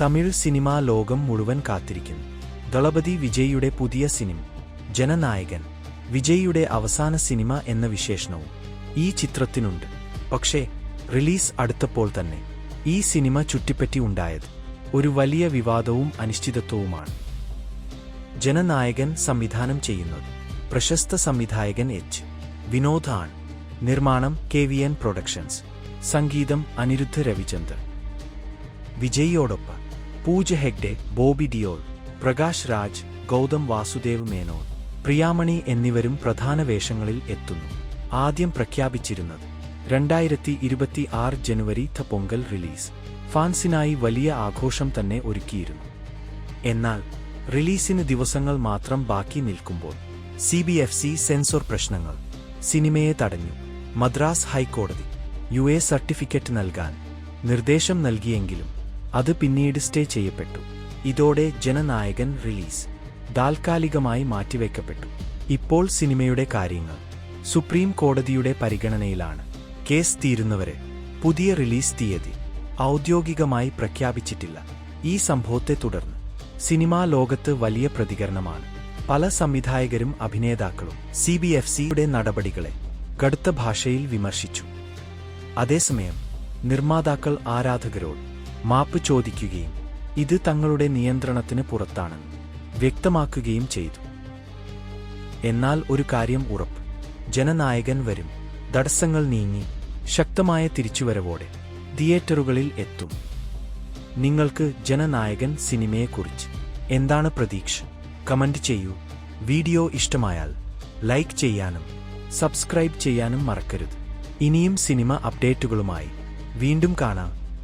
Tamil cinema ലോകം മുഴുവൻ കാത്തിരിക്കുന്നു ദളപതി വിജയിയുടെ പുതിയ സിനിമ ജനനായകൻ വിജയിയുടെ അവസാന സിനിമ എന്ന വിശേഷണവും ഈ ചിത്രത്തിനുണ്ട്. പക്ഷേ റിലീസ് അടുത്തപ്പോൾ തന്നെ ഈ സിനിമ ചുറ്റിപ്പറ്റി ഉണ്ടായത് ഒരു വലിയ വിവാദവും അനിശ്ചിതത്വവുമാണ്. ജനനായകൻ സംവിധാനം ചെയ്യുന്നത് പ്രശസ്ത സംവിധായകൻ എച്ച്. വിനോദ് ആണ്. നിർമ്മാണം കെ വി എൻ പ്രൊഡക്ഷൻസ്. സംഗീതം അനിരുദ്ധ രവിചന്ദ്രൻ. വിജയിയോടൊപ്പം പൂജ ഹെഗ്ഡെ ബോബി ദിയോൾ പ്രകാശ് രാജ് ഗൗതം വാസുദേവ് മേനോൻ പ്രിയാമണി എന്നിവരും പ്രധാന വേഷങ്ങളിൽ എത്തുന്നു. ആദ്യം പ്രഖ്യാപിച്ചിരുന്നത് രണ്ടായിരത്തി ഇരുപത്തി ആറ് ജനുവരി ഥ പൊങ്കൽ റിലീസ്. ഫാൻസിനായി വലിയ ആഘോഷം തന്നെ ഒരുക്കിയിരുന്നു. എന്നാൽ റിലീസിന് ദിവസങ്ങൾ മാത്രം ബാക്കി നിൽക്കുമ്പോൾ C B F C censor പ്രശ്നങ്ങൾ സിനിമയെ തടഞ്ഞു മദ്രാസ് ഹൈക്കോടതി യു എ സർട്ടിഫിക്കറ്റ് നൽകാൻ നിർദ്ദേശം നൽകിയെങ്കിലും അത് പിന്നീട് സ്റ്റേ ചെയ്യപ്പെട്ടു. ഇതോടെ ജനനായകൻ റിലീസ് താൽക്കാലികമായി മാറ്റിവെക്കപ്പെട്ടു. ഇപ്പോൾ സിനിമയുടെ കാര്യങ്ങൾ സുപ്രീം കോടതിയുടെ പരിഗണനയിലാണ്. കേസ് തീരുന്നവരെ പുതിയ റിലീസ് തീയതി ഔദ്യോഗികമായി പ്രഖ്യാപിച്ചിട്ടില്ല. ഈ സംഭവത്തെ തുടർന്ന് സിനിമാ ലോകത്ത് വലിയ പ്രതികരണമാണ്. പല സംവിധായകരും അഭിനേതാക്കളും സി ബി എഫ് സിയുടെ നടപടികളെ കടുത്ത ഭാഷയിൽ വിമർശിച്ചു. അതേസമയം നിർമ്മാതാക്കൾ ആരാധകരോട് മാപ്പ് ചോദിക്കുകയും ഇത് തങ്ങളുടെ നിയന്ത്രണത്തിന് പുറത്താണെന്ന് വ്യക്തമാക്കുകയും ചെയ്തു. എന്നാൽ ഒരു കാര്യം ഉറപ്പ്. ജനനായകൻ വരും. തടസ്സങ്ങൾ നീങ്ങി. ശക്തമായ തിരിച്ചുവരവോടെ. തിയേറ്ററുകളിൽ എത്തും. നിങ്ങൾക്ക് ജനനായകൻ സിനിമയെക്കുറിച്ച് എന്താണ് പ്രതീക്ഷ? കമന്റ് ചെയ്യൂ. വീഡിയോ ഇഷ്ടമായാൽ ലൈക്ക് ചെയ്യാനും സബ്സ്ക്രൈബ് ചെയ്യാനും മറക്കരുത്. ഇനിയും സിനിമ അപ്ഡേറ്റുകളുമായി വീണ്ടും കാണാം.